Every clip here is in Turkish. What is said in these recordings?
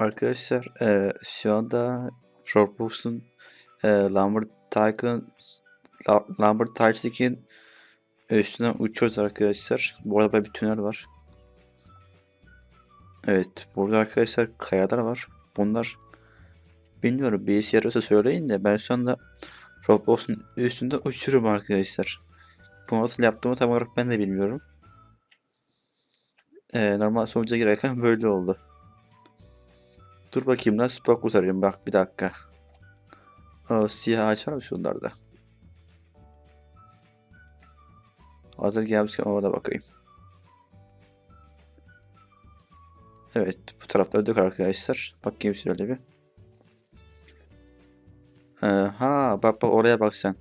Arkadaşlar eee, şu anda Roblox'un eee Lambert Tycoon La- Lambert üstünden uçuyoruz arkadaşlar. Bu arada bir tünel var. Evet, burada arkadaşlar kayalar var. Bunlar bilmiyorum bir işe yarıyorsa söyleyin de ben şu anda Roblox'un üstünde uçuyorum arkadaşlar. Bu nasıl yaptığımı tam olarak ben de bilmiyorum. Eee, normal sonuca girerken böyle oldu. Dur bakayım lan süper kurtarayım bak bir dakika. O siyah ağaç var mı şunlarda? Hazır gelmişken orada bakayım. Evet bu tarafta ödük arkadaşlar. Bakayım şöyle bir. Ee, ha bak bak oraya bak sen.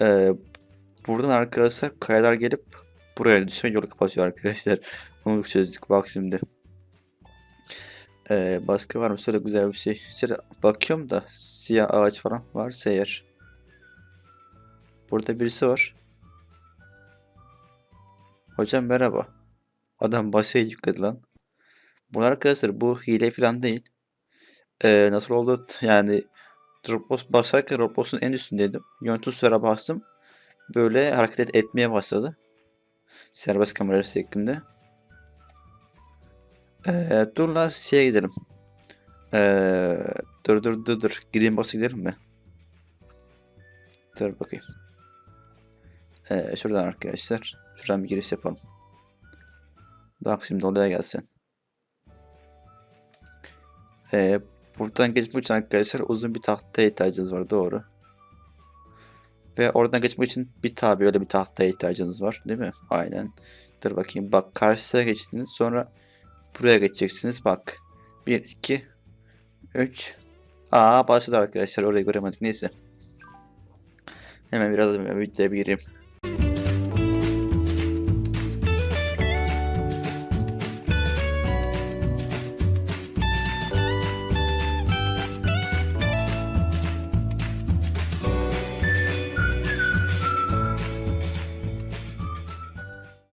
Ee, buradan arkadaşlar kayalar gelip buraya düşüyor yolu kapatıyor arkadaşlar. Onu çözdük bak şimdi. Ee, başka var mı? Şöyle güzel bir şey. Şöyle bakıyorum da siyah ağaç falan varsa eğer. Burada birisi var. Hocam merhaba. Adam başa yükledi lan. Bunlar arkadaşlar bu hile falan değil. Ee, nasıl oldu? Yani Dropbox basarken Dropbox'un en üstündeydim. Yönetim tuşlara bastım. Böyle hareket etmeye başladı. Serbest kamera şeklinde. Ee, dur lan şeye gidelim. Ee, dur dur dur dur. Green Box'a gidelim mi? Dur bakayım. Ee, şuradan arkadaşlar. Şuradan bir giriş yapalım. Bak şimdi olaya gelsin. Ee, buradan geçmek için arkadaşlar uzun bir tahtaya ihtiyacınız var doğru. Ve oradan geçmek için bir tabi öyle bir tahtaya ihtiyacınız var değil mi? Aynen. Dur bakayım bak karşısına geçtiniz sonra buraya geçeceksiniz bak. 1 2 3 Aa başladı arkadaşlar orayı göremedik neyse. Hemen biraz videoya bir gireyim.